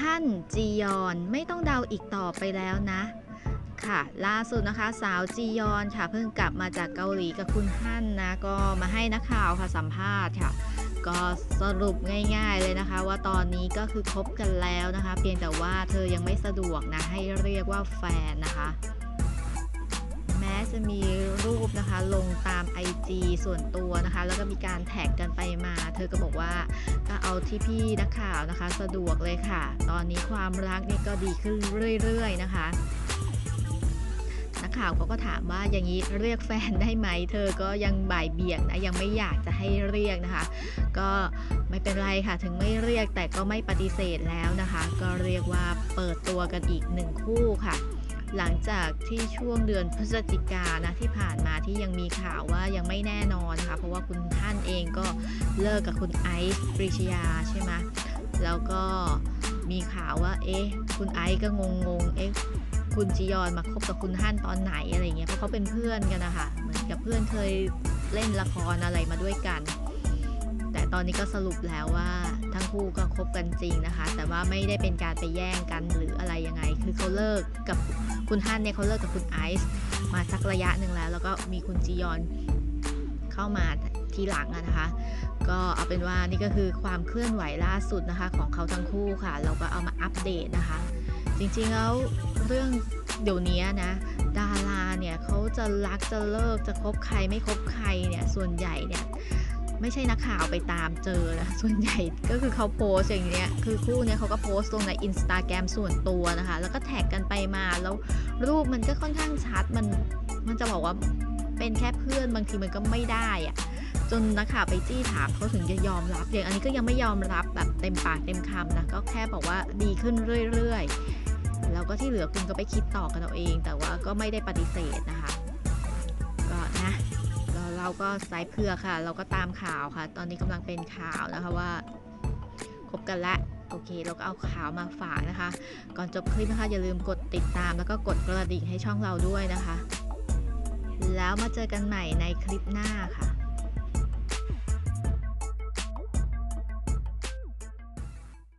ฮั่นจียอนไม่ต้องเดาอีกต่อไปแล้วนะ ค่ะ ล่าสุดนะคะ สาวจียอนค่ะ เพิ่งกลับมาจากเกาหลีกับคุณฮั่นนะก็มาให้นักข่าวค่ะสัมภาษณ์ค่ะ ก็สรุปง่ายๆเลยนะคะ ว่าตอนนี้ก็คือคบกันแล้วนะคะ เพียงแต่ว่าเธอยังไม่สะดวกนะให้เรียกว่าแฟนนะคะ จะมีรูปนะคะลงตาม IG ส่วนตัวนะคะ แล้วก็มีการแท็กกันไปมา เธอก็บอกว่าก็เอาที่พี่นักข่าวนะคะ สะดวกเลยค่ะ ตอนนี้ความรักนี่ก็ดีขึ้นเรื่อยๆนะคะนักข่าวเขาก็ถามว่าอย่างนี้เรียกแฟนได้ไหม เธอก็ยังบ่ายเบี่ยงนะยังไม่อยากจะให้เรียกนะคะ ก็ไม่เป็นไรค่ะ ถึงไม่เรียกแต่ก็ไม่ปฏิเสธแล้วนะคะ ก็เรียกว่าเปิดตัวกันอีกหนึ่งคู่ค่ะ หลังจากที่ช่วงเดือนพฤศจิกานะที่ผ่านมาที่ยังมีข่าวว่ายังไม่แน่นอนนะคะเพราะว่าคุณท่านเองก็เลิกกับคุณไอซ์ปริชยาใช่ไหมแล้วก็มีข่าวว่าเอ๊ะคุณไอซ์ก็งงๆเอ๊ะคุณจียอนมาคบกับคุณฮั่นตอนไหนอะไรเงี้ยเพราะเขาเป็นเพื่อนกันนะคะเหมือนกับเพื่อนเคยเล่นละครอะไรมาด้วยกัน ต่ตอนนี้ก็สรุปแล้วว่าทั้งคู่ก็คบกันจริงนะคะ แต่ว่าไม่ได้เป็นการไปแย่งกันหรืออะไรยังไง คือเขาเลิกกับคุณฮันเนี่ยเขาเลิกกับคุณไอซ์มาสักระยะหนึ่งแล้ว แล้วก็มีคุณจียอนเข้ามาทีหลังนะคะ ก็เอาเป็นว่านี่ก็คือความเคลื่อนไหวล่าสุดนะคะของเขาทั้งคู่ค่ะ เราก็เอามาอัปเดตนะคะ จริงๆแล้วเรื่องเดี๋ยวนี้นะดาราเนี่ยเขาจะรักจะเลิกจะคบใครไม่คบใครเนี่ยส่วนใหญ่เนี่ย ไม่ใช่นักข่าวไปตามเจอนะส่วนใหญ่ก็คือเขาโพสอย่างเนี้ยคือคู่เนี้ยเขาก็โพสต์ลงในอินสตาแกรมส่วนตัวนะคะ แล้วก็แท็กกันไปมาแล้วรูปมันก็ค่อนข้างชัดมันมันจะบอกว่าเป็นแค่เพื่อนบางทีมันก็ไม่ได้อะจนนักข่าวไปจี้ถามเขาถึงจะยอมรับ อย่างอันนี้ก็ยังไม่ยอมรับแบบเต็มปากเต็มคำนะ ก็แค่บอกว่าดีขึ้นเรื่อยๆ แล้วก็ที่เหลือคุณก็ไปคิดต่อกันเอาเอง แต่ว่าก็ไม่ได้ปฏิเสธนะคะ เราก็สายเผือกค่ะ เราก็ตามข่าวค่ะ ตอนนี้กำลังเป็นข่าวนะคะว่าคบกันแล้วโอเค เราก็เอาข่าวมาฝากนะคะ ก่อนจบคลิปนะคะอย่าลืมกดติดตามแล้วก็กดกระดิ่งให้ช่องเราด้วยนะคะ แล้วมาเจอกันใหม่ในคลิปหน้าค่ะ